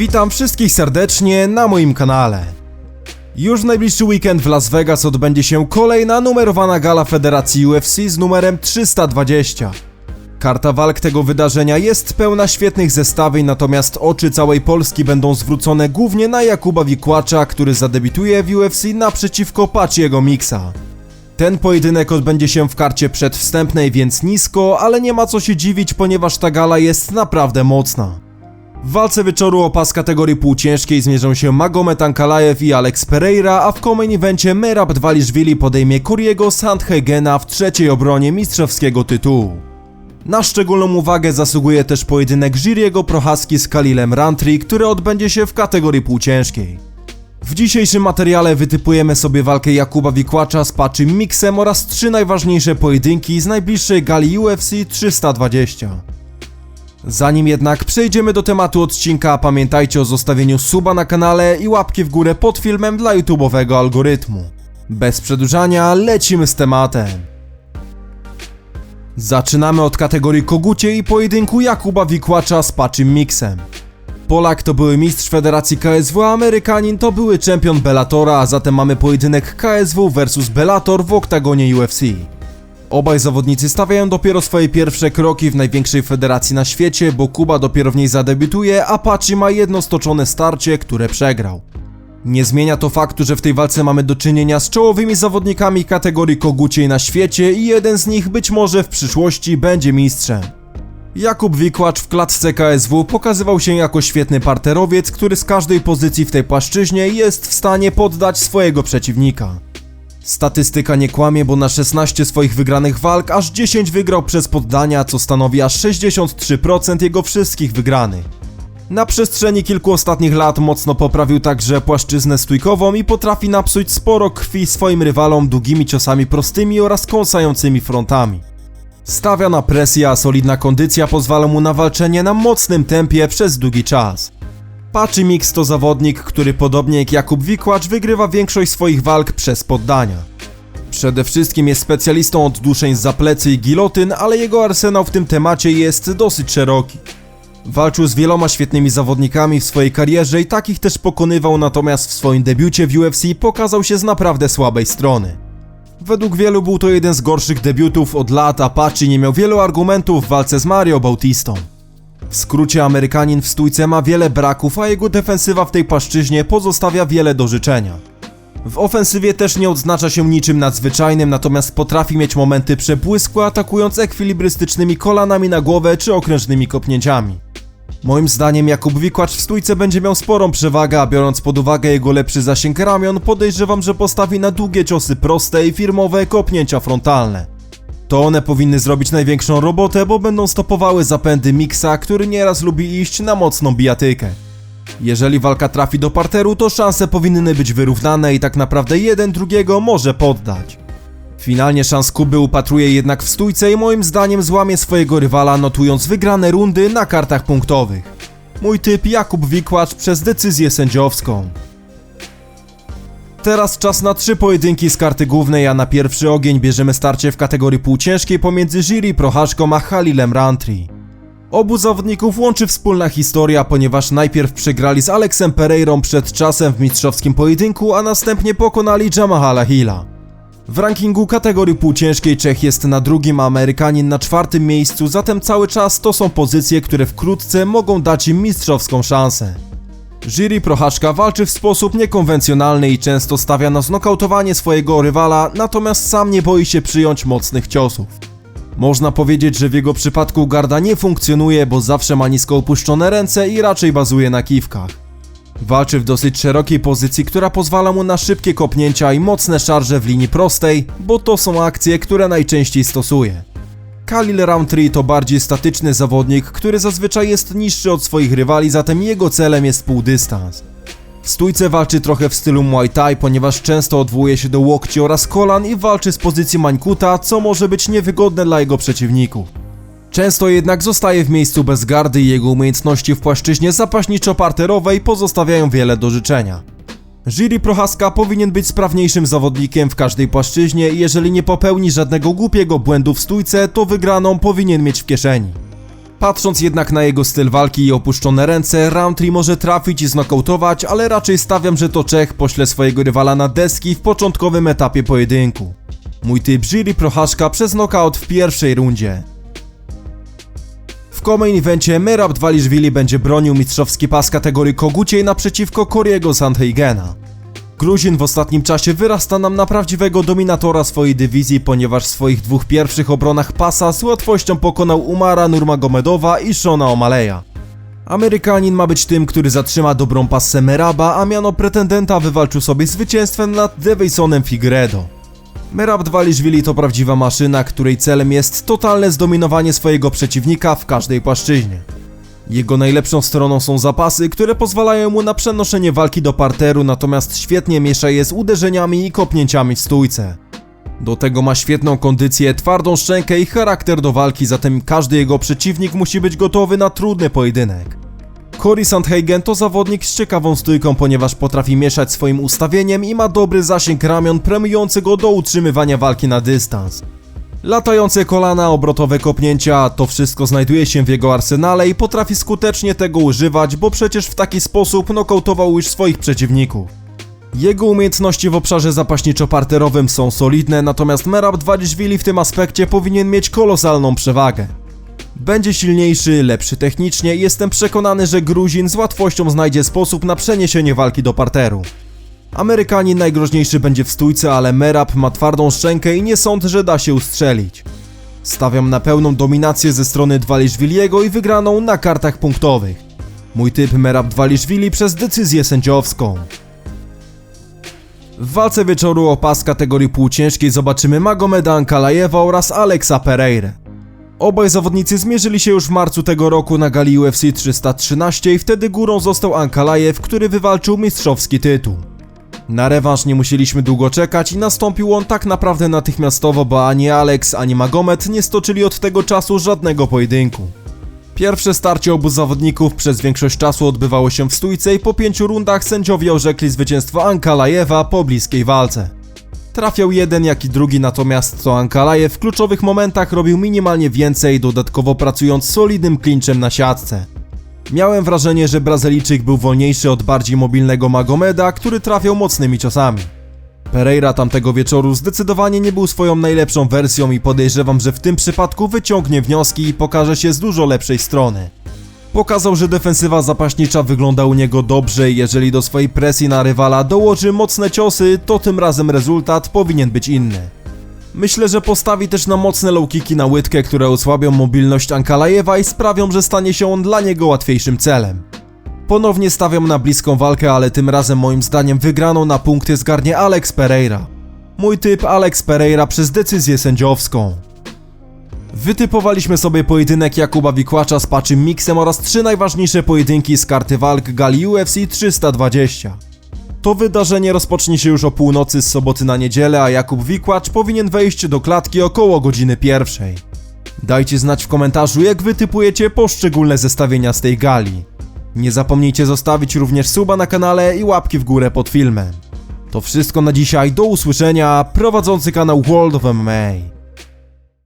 Witam wszystkich serdecznie na moim kanale. Już w najbliższy weekend w Las Vegas odbędzie się kolejna numerowana gala Federacji UFC z numerem 320. Karta walk tego wydarzenia jest pełna świetnych zestawień, natomiast oczy całej Polski będą zwrócone głównie na Jakuba Wikłacza, który zadebiutuje w UFC naprzeciwko Paciego Mixa. Ten pojedynek odbędzie się w karcie przedwstępnej, więc nisko, ale nie ma co się dziwić, ponieważ ta gala jest naprawdę mocna. W walce wieczoru o pas kategorii półciężkiej zmierzą się Magomed Ankalaev i Alex Pereira, a w main evencie Merab Dvalishvili podejmie Kuriego Sandhagena w trzeciej obronie mistrzowskiego tytułu. Na szczególną uwagę zasługuje też pojedynek Jiriego Prochaski z Kalilem Rantri, który odbędzie się w kategorii półciężkiej. W dzisiejszym materiale wytypujemy sobie walkę Jakuba Wikłacza z Paczym Mixem oraz trzy najważniejsze pojedynki z najbliższej gali UFC 320. Zanim jednak przejdziemy do tematu odcinka, pamiętajcie o zostawieniu suba na kanale i łapki w górę pod filmem dla YouTube'owego algorytmu. Bez przedłużania, lecimy z tematem. Zaczynamy od kategorii kogucie i pojedynku Jakuba Wikłacza z Paczym Mixem. Polak to były mistrz Federacji KSW, a Amerykanin to były czempion Bellatora, a zatem mamy pojedynek KSW vs Bellator w oktagonie UFC. Obaj zawodnicy stawiają dopiero swoje pierwsze kroki w największej federacji na świecie, bo Kuba dopiero w niej zadebiutuje, a Pachi ma jedno stoczone starcie, które przegrał. Nie zmienia to faktu, że w tej walce mamy do czynienia z czołowymi zawodnikami kategorii koguciej na świecie i jeden z nich być może w przyszłości będzie mistrzem. Jakub Wikłacz w klatce KSW pokazywał się jako świetny parterowiec, który z każdej pozycji w tej płaszczyźnie jest w stanie poddać swojego przeciwnika. Statystyka nie kłamie, bo na 16 swoich wygranych walk aż 10 wygrał przez poddania, co stanowi aż 63% jego wszystkich wygranych. Na przestrzeni kilku ostatnich lat mocno poprawił także płaszczyznę stójkową i potrafi napsuć sporo krwi swoim rywalom długimi ciosami prostymi oraz kąsającymi frontami. Stawia na presję, a solidna kondycja pozwala mu na walczenie na mocnym tempie przez długi czas. Pachi Mix to zawodnik, który podobnie jak Jakub Wikłacz wygrywa większość swoich walk przez poddania. Przede wszystkim jest specjalistą od duszeń z zaplecy i gilotyn, ale jego arsenał w tym temacie jest dosyć szeroki. Walczył z wieloma świetnymi zawodnikami w swojej karierze i takich też pokonywał, natomiast w swoim debiucie w UFC pokazał się z naprawdę słabej strony. Według wielu był to jeden z gorszych debiutów od lat, a Pachi nie miał wielu argumentów w walce z Mario Bautistą. W skrócie Amerykanin w stójce ma wiele braków, a jego defensywa w tej płaszczyźnie pozostawia wiele do życzenia. W ofensywie też nie odznacza się niczym nadzwyczajnym, natomiast potrafi mieć momenty przebłysku, atakując ekwilibrystycznymi kolanami na głowę czy okrężnymi kopnięciami. Moim zdaniem Jakub Wikłacz w stójce będzie miał sporą przewagę, a biorąc pod uwagę jego lepszy zasięg ramion, podejrzewam, że postawi na długie ciosy proste i firmowe kopnięcia frontalne. To one powinny zrobić największą robotę, bo będą stopowały zapędy Mixa, który nieraz lubi iść na mocną bijatykę. Jeżeli walka trafi do parteru, to szanse powinny być wyrównane i tak naprawdę jeden drugiego może poddać. Finalnie szans Kuby upatruje jednak w stójce i moim zdaniem złamie swojego rywala, notując wygrane rundy na kartach punktowych. Mój typ Jakub Wikłacz przez decyzję sędziowską. Teraz czas na trzy pojedynki z karty głównej, a na pierwszy ogień bierzemy starcie w kategorii półciężkiej pomiędzy Jiri Prochaszką a Halilem Rantri. Obu zawodników łączy wspólna historia, ponieważ najpierw przegrali z Alexem Pereirą przed czasem w mistrzowskim pojedynku, a następnie pokonali Jamahala Hilla. W rankingu kategorii półciężkiej Czech jest na drugim, a Amerykanin na czwartym miejscu, zatem cały czas to są pozycje, które wkrótce mogą dać im mistrzowską szansę. Jiri Prochaszka walczy w sposób niekonwencjonalny i często stawia na znokautowanie swojego rywala, natomiast sam nie boi się przyjąć mocnych ciosów. Można powiedzieć, że w jego przypadku garda nie funkcjonuje, bo zawsze ma nisko opuszczone ręce i raczej bazuje na kiwkach. Walczy w dosyć szerokiej pozycji, która pozwala mu na szybkie kopnięcia i mocne szarże w linii prostej, bo to są akcje, które najczęściej stosuje. Khalil Roundtree to bardziej statyczny zawodnik, który zazwyczaj jest niższy od swoich rywali, zatem jego celem jest półdystans. W stójce walczy trochę w stylu Muay Thai, ponieważ często odwołuje się do łokci oraz kolan i walczy z pozycji mańkuta, co może być niewygodne dla jego przeciwników. Często jednak zostaje w miejscu bez gardy i jego umiejętności w płaszczyźnie zapaśniczo-parterowej pozostawiają wiele do życzenia. Jiri Prochaska powinien być sprawniejszym zawodnikiem w każdej płaszczyźnie i jeżeli nie popełni żadnego głupiego błędu w stójce, to wygraną powinien mieć w kieszeni. Patrząc jednak na jego styl walki i opuszczone ręce, Roundtree może trafić i znokautować, ale raczej stawiam, że to Czech pośle swojego rywala na deski w początkowym etapie pojedynku. Mój typ Jiri Prochaszka przez knockout w pierwszej rundzie. W co-main evencie Merab Dwaliszwili będzie bronił mistrzowski pas kategorii koguciej naprzeciwko Koriego Sandheigena. Gruzin w ostatnim czasie wyrasta nam na prawdziwego dominatora swojej dywizji, ponieważ w swoich dwóch pierwszych obronach pasa z łatwością pokonał Umara Nurmagomedowa i Shona O'Malley'a. Amerykanin ma być tym, który zatrzyma dobrą passę Meraba, a miano pretendenta wywalczył sobie zwycięstwem nad Devisonem Figueredo. Merab Dwaliszwili to prawdziwa maszyna, której celem jest totalne zdominowanie swojego przeciwnika w każdej płaszczyźnie. Jego najlepszą stroną są zapasy, które pozwalają mu na przenoszenie walki do parteru, natomiast świetnie miesza je z uderzeniami i kopnięciami w stójce. Do tego ma świetną kondycję, twardą szczękę i charakter do walki, zatem każdy jego przeciwnik musi być gotowy na trudny pojedynek. Cory Sandhagen to zawodnik z ciekawą stójką, ponieważ potrafi mieszać swoim ustawieniem i ma dobry zasięg ramion premiujący go do utrzymywania walki na dystans. Latające kolana, obrotowe kopnięcia, to wszystko znajduje się w jego arsenale i potrafi skutecznie tego używać, bo przecież w taki sposób nokautował już swoich przeciwników. Jego umiejętności w obszarze zapaśniczo-parterowym są solidne, natomiast Merab Dwaliszwili w tym aspekcie powinien mieć kolosalną przewagę. Będzie silniejszy, lepszy technicznie i jestem przekonany, że Gruzin z łatwością znajdzie sposób na przeniesienie walki do parteru. Amerykanin najgroźniejszy będzie w stójce, ale Merab ma twardą szczękę i nie sądzę, że da się ustrzelić. Stawiam na pełną dominację ze strony Dwaliszwiliego i wygraną na kartach punktowych. Mój typ Merab Dwaliszwili przez decyzję sędziowską. W walce wieczoru o pas kategorii półciężkiej zobaczymy Magomeda Ankalajewa oraz Alexa Pereira. Obaj zawodnicy zmierzyli się już w marcu tego roku na gali UFC 313 i wtedy górą został Ankalajew, który wywalczył mistrzowski tytuł. Na rewanż nie musieliśmy długo czekać i nastąpił on tak naprawdę natychmiastowo, bo ani Alex, ani Magomed nie stoczyli od tego czasu żadnego pojedynku. Pierwsze starcie obu zawodników przez większość czasu odbywało się w stójce i po pięciu rundach sędziowie orzekli zwycięstwo Ankalajewa po bliskiej walce. Trafiał jeden jak i drugi, natomiast to Ankalajew w kluczowych momentach robił minimalnie więcej, dodatkowo pracując solidnym clinczem na siatce. Miałem wrażenie, że Brazylijczyk był wolniejszy od bardziej mobilnego Magomeda, który trafiał mocnymi ciosami. Pereira tamtego wieczoru zdecydowanie nie był swoją najlepszą wersją i podejrzewam, że w tym przypadku wyciągnie wnioski i pokaże się z dużo lepszej strony. Pokazał, że defensywa zapaśnicza wygląda u niego dobrze i jeżeli do swojej presji na rywala dołoży mocne ciosy, to tym razem rezultat powinien być inny. Myślę, że postawi też na mocne low kicki na łydkę, które osłabią mobilność Ankalajewa i sprawią, że stanie się on dla niego łatwiejszym celem. Ponownie stawiam na bliską walkę, ale tym razem moim zdaniem wygraną na punkty zgarnie Alex Pereira. Mój typ Alex Pereira przez decyzję sędziowską. Wytypowaliśmy sobie pojedynek Jakuba Wikłacza z Paczym Mixem oraz trzy najważniejsze pojedynki z karty walk gali UFC 320. To wydarzenie rozpocznie się już o północy z soboty na niedzielę, a Jakub Wikłacz powinien wejść do klatki około godziny pierwszej. Dajcie znać w komentarzu, jak wy typujecie poszczególne zestawienia z tej gali. Nie zapomnijcie zostawić również suba na kanale i łapki w górę pod filmem. To wszystko na dzisiaj, do usłyszenia, prowadzący kanał World of MMA.